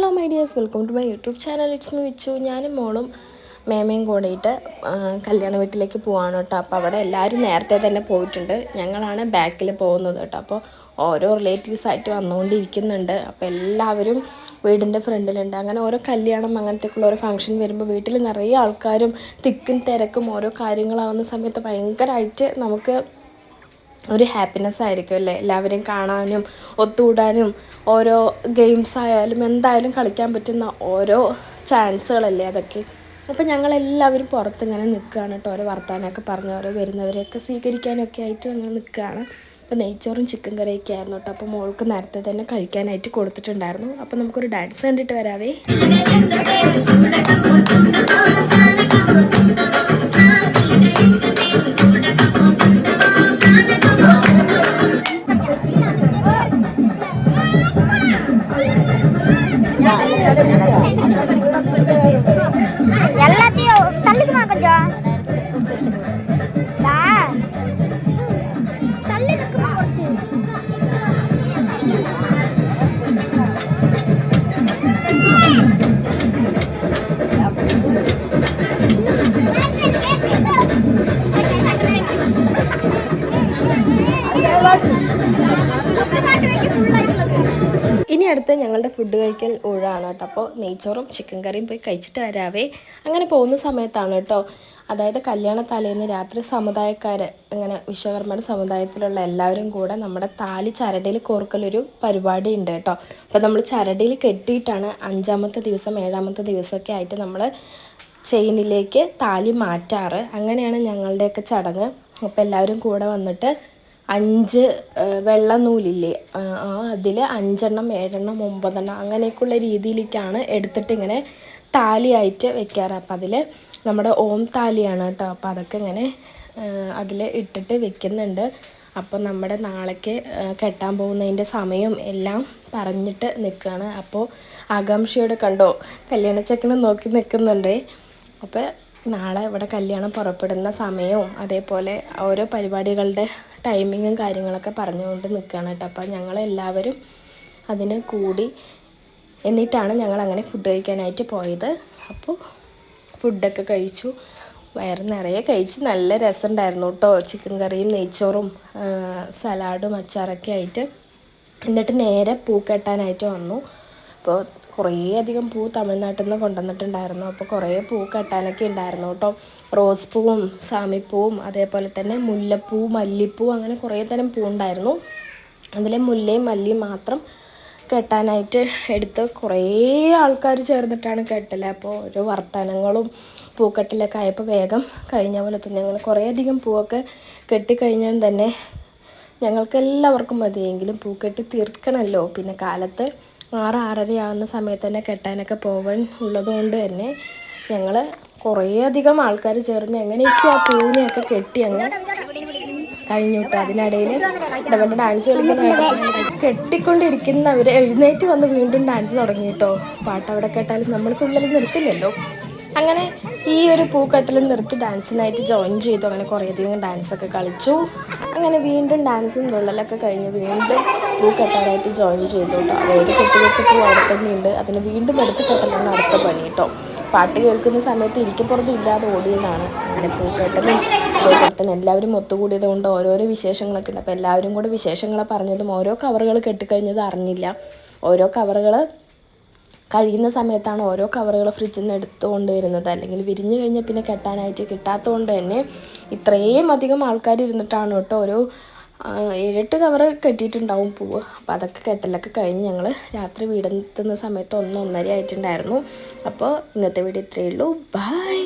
Hello my dears welcome to my YouTube channel. It's me Vichu. ഞാനും മോളും മേമയും കൂടിയിട്ട് കല്യാണ വീട്ടിലേക്ക് പോവാണ് കേട്ടോ. അപ്പോൾ അവിടെ എല്ലാവരും നേരത്തെ തന്നെ പോയിട്ടുണ്ട്. ഞങ്ങളാണ് ബാക്കിൽ പോകുന്നത് കേട്ടോ. അപ്പോൾ ഓരോ റിലേറ്റീവ്സ് ആയിട്ട് വന്നുകൊണ്ടിരിക്കുന്നുണ്ട്. അപ്പോൾ എല്ലാവരും വീടിന്റെ ഫ്രണ്ടിലുണ്ട്. അങ്ങനെ ഓരോ കല്യാണം അങ്ങനത്തേക്കുള്ള ഓരോ ഫംഗ്ഷൻ വരുമ്പോൾ വീട്ടിൽ നിറയെ ആൾക്കാരും തിക്കും തിരക്കും ഓരോ കാര്യങ്ങളാവുന്ന സമയത്ത് ഭയങ്കരമായിട്ട് നമുക്ക് ഒരു ഹാപ്പിനെസ് ആയിരിക്കും അല്ലേ? എല്ലാവരെയും കാണാനും ഒത്തുകൂടാനും ഓരോ ഗെയിംസ് ആയാലും എന്തായാലും കളിക്കാൻ പറ്റുന്ന ഓരോ ചാൻസുകളല്ലേ അതൊക്കെ. അപ്പോൾ ഞങ്ങളെല്ലാവരും പുറത്തിങ്ങനെ നിൽക്കുകയാണ് കേട്ടോ. ഓരോ വർത്തമാനമൊക്കെ പറഞ്ഞ് ഓരോ വരുന്നവരെയൊക്കെ സ്വീകരിക്കാനൊക്കെ ആയിട്ട് ഞങ്ങൾ നിൽക്കുകയാണ്. അപ്പോൾ നെയ്ച്ചോറും ചിക്കൻ കറിയൊക്കെ ആയിരുന്നു കേട്ടോ. അപ്പോൾ മോൾക്ക് നേരത്തെ തന്നെ കഴിക്കാനായിട്ട് കൊടുത്തിട്ടുണ്ടായിരുന്നു. അപ്പോൾ നമുക്കൊരു ഡാൻസ് കണ്ടിട്ട് വരാവേ. 我 ഇനി ഞങ്ങളുടെ ഫുഡ് കഴിക്കൽ ഊഴാണ് കേട്ടോ. അപ്പോൾ നെയ്ച്ചോറും ചിക്കൻ കറിയും പോയി കഴിച്ചിട്ട് വരാവേ. അങ്ങനെ പോകുന്ന സമയത്താണ് കേട്ടോ. അതായത് കല്യാണ തലേന്ന് രാത്രി സമുദായക്കാർ അങ്ങനെ വിശ്വകർമ്മയുടെ സമുദായത്തിലുള്ള എല്ലാവരും കൂടെ നമ്മുടെ താലി ചരടിയിൽ കോർക്കലൊരു പരിപാടി ഉണ്ട് കേട്ടോ. അപ്പോൾ നമ്മൾ ചരടിയിൽ കെട്ടിയിട്ടാണ് അഞ്ചാമത്തെ ദിവസം ഏഴാമത്തെ ദിവസമൊക്കെ ആയിട്ട് നമ്മൾ ചെയിനിലേക്ക് താലി മാറ്റാറ്. അങ്ങനെയാണ് ഞങ്ങളുടെയൊക്കെ ചടങ്ങ്. അപ്പോൾ എല്ലാവരും കൂടെ വന്നിട്ട് അഞ്ച് വെള്ള നൂലില്ലേ? ആ അതിൽ അഞ്ചെണ്ണം ഏഴെണ്ണം ഒമ്പതെണ്ണം അങ്ങനെയൊക്കെയുള്ള രീതിയിലേക്കാണ് എടുത്തിട്ട് ഇങ്ങനെ താലിയായിട്ട് വെക്കാറ്. അപ്പം അതിൽ നമ്മുടെ ഓം താലിയാണ് കേട്ടോ. അപ്പം അതൊക്കെ ഇങ്ങനെ അതിൽ ഇട്ടിട്ട് വെക്കുന്നുണ്ട്. അപ്പം നമ്മുടെ നാളേക്ക് കെട്ടാൻ പോകുന്നതിന്റെ സമയം എല്ലാം പറഞ്ഞിട്ട് നിൽക്കുകയാണ് അപ്പോൾ ആകാംക്ഷയോടെ കണ്ടോ? കല്യാണച്ചക്കനെ നോക്കി നിൽക്കുന്നുണ്ടേ അപ്പോൾ നാളെ ഇവിടെ കല്യാണം പുറപ്പെടുന്ന സമയവും അതേപോലെ ഓരോ പരിപാടികളുടെ ടൈമിങ്ങും കാര്യങ്ങളൊക്കെ പറഞ്ഞുകൊണ്ട് നിൽക്കുകയാണ് കേട്ടോ. അപ്പോൾ ഞങ്ങളെല്ലാവരും അതിന് കൂടി എന്നിട്ടാണ് ഞങ്ങൾ അങ്ങനെ ഫുഡ് കഴിക്കാനായിട്ട് പോയത്. അപ്പോൾ ഫുഡൊക്കെ കഴിച്ചു. വയറ് നിറയെ കഴിച്ച് നല്ല രസമുണ്ടായിരുന്നു കേട്ടോ. ചിക്കൻ കറിയും നെയ്ച്ചോറും സലാഡും അച്ചാറൊക്കെ ആയിട്ട്. എന്നിട്ട് നേരെ പൂ കെട്ടാനായിട്ട് വന്നു. അപ്പോൾ കുറേ അധികം പൂ തമിഴ്നാട്ടിൽ നിന്ന് കൊണ്ടുവന്നിട്ടുണ്ടായിരുന്നു. അപ്പോൾ കുറേ പൂ കെട്ടാനൊക്കെ ഉണ്ടായിരുന്നു കേട്ടോ. റോസ് പൂവും സാമിപ്പൂവും അതേപോലെ തന്നെ മുല്ലപ്പൂ മല്ലിപ്പൂ അങ്ങനെ കുറേ തരം പൂ ഉണ്ടായിരുന്നു. അതിലെ മുല്ലയും മല്ലിയും മാത്രം കെട്ടാനായിട്ട് എടുത്ത് കുറേ ആൾക്കാർ ചേർന്നിട്ടാണ് കെട്ടൽ അപ്പോൾ ഓരോ വർത്തനങ്ങളും പൂക്കെട്ടിലൊക്കെ ആയപ്പോൾ വേഗം കഴിഞ്ഞ പോലെ തന്നെ അങ്ങനെ കുറേ അധികം പൂവൊക്കെ കെട്ടിക്കഴിഞ്ഞാൽ തന്നെ ഞങ്ങൾക്ക് എല്ലാവർക്കും മതിയെങ്കിലും പൂക്കെട്ടി തീർക്കണമല്ലോ. പിന്നെ കാലത്ത് ആറ് ആറര ആവുന്ന സമയത്ത് തന്നെ കെട്ടാനൊക്കെ പോകാൻ ഉള്ളതുകൊണ്ട് തന്നെ ഞങ്ങൾ കുറേയധികം ആൾക്കാർ ചേർന്ന് എങ്ങനെയൊക്കെ ആ പൂവിനെയൊക്കെ കെട്ടി അങ്ങ് കഴിഞ്ഞു കേട്ടോ. അതിനിടയിൽ ഇടപെട്ട് ഡാൻസ് കളിക്കുന്ന കെട്ടിക്കൊണ്ടിരിക്കുന്നവർ എഴുന്നേറ്റ് വന്ന് വീണ്ടും ഡാൻസ് തുടങ്ങി കേട്ടോ. പാട്ട് അവിടെ കേട്ടാലും നമ്മൾ തുള്ളൽ നിർത്തില്ലല്ലോ. അങ്ങനെ ഈ ഒരു പൂക്കെട്ടലും നിർത്തി ഡാൻസിനായിട്ട് ജോയിൻ ചെയ്തു. അങ്ങനെ കുറേയധികം ഡാൻസൊക്കെ കളിച്ചു. അങ്ങനെ വീണ്ടും ഡാൻസും തുള്ളലൊക്കെ കഴിഞ്ഞ് വീണ്ടും പൂക്കെട്ടാനായിട്ട് ജോയിൻ ചെയ്തു കേട്ടോ. അതായത് കെട്ടി വെച്ച പൂ അതിന് വീണ്ടും എടുത്ത് കെട്ടലാണ് അടുത്ത പണി കേട്ടോ. പാട്ട് കേൾക്കുന്ന സമയത്ത് ഇരിക്കപ്പുറത്ത് ഇല്ലാതെ ഓടിയതാണ്. അങ്ങനെ പൂക്കെട്ടലും അതേപോലെ തന്നെ എല്ലാവരും ഒത്തുകൂടിയത് കൊണ്ട് ഓരോരോ വിശേഷങ്ങളൊക്കെ ഉണ്ട്. അപ്പോൾ എല്ലാവരും കൂടെ വിശേഷങ്ങളെ പറഞ്ഞതും ഓരോ കവറുകൾ കെട്ടിക്കഴിഞ്ഞത് അറിഞ്ഞില്ല. ഓരോ കവറുകൾ കഴിയുന്ന സമയത്താണ് ഓരോ കവറുകൾ ഫ്രിഡ്ജിൽ നിന്ന് എടുത്തുകൊണ്ട് വരുന്നത് അല്ലെങ്കിൽ വിരിഞ്ഞു കഴിഞ്ഞാൽ പിന്നെ കെട്ടാനായിട്ട് കിട്ടാത്തതുകൊണ്ട് തന്നെ ഇത്രയും അധികം ആൾക്കാർ ഇരുന്നിട്ടാണ് കേട്ടോ ഓരോ ഏഴെട്ട് കവർ കെട്ടിയിട്ടുണ്ടാവും പൂവ് അപ്പോൾ അതൊക്കെ കെട്ടലൊക്കെ കഴിഞ്ഞ് ഞങ്ങൾ രാത്രി വീടെത്തുന്ന സമയത്ത് ഒന്ന് ഒന്നര ആയിട്ടുണ്ടായിരുന്നു. അപ്പോൾ ഇന്നത്തെ വീഡിയോ ഇത്രയേ ഉള്ളൂ. ബൈ.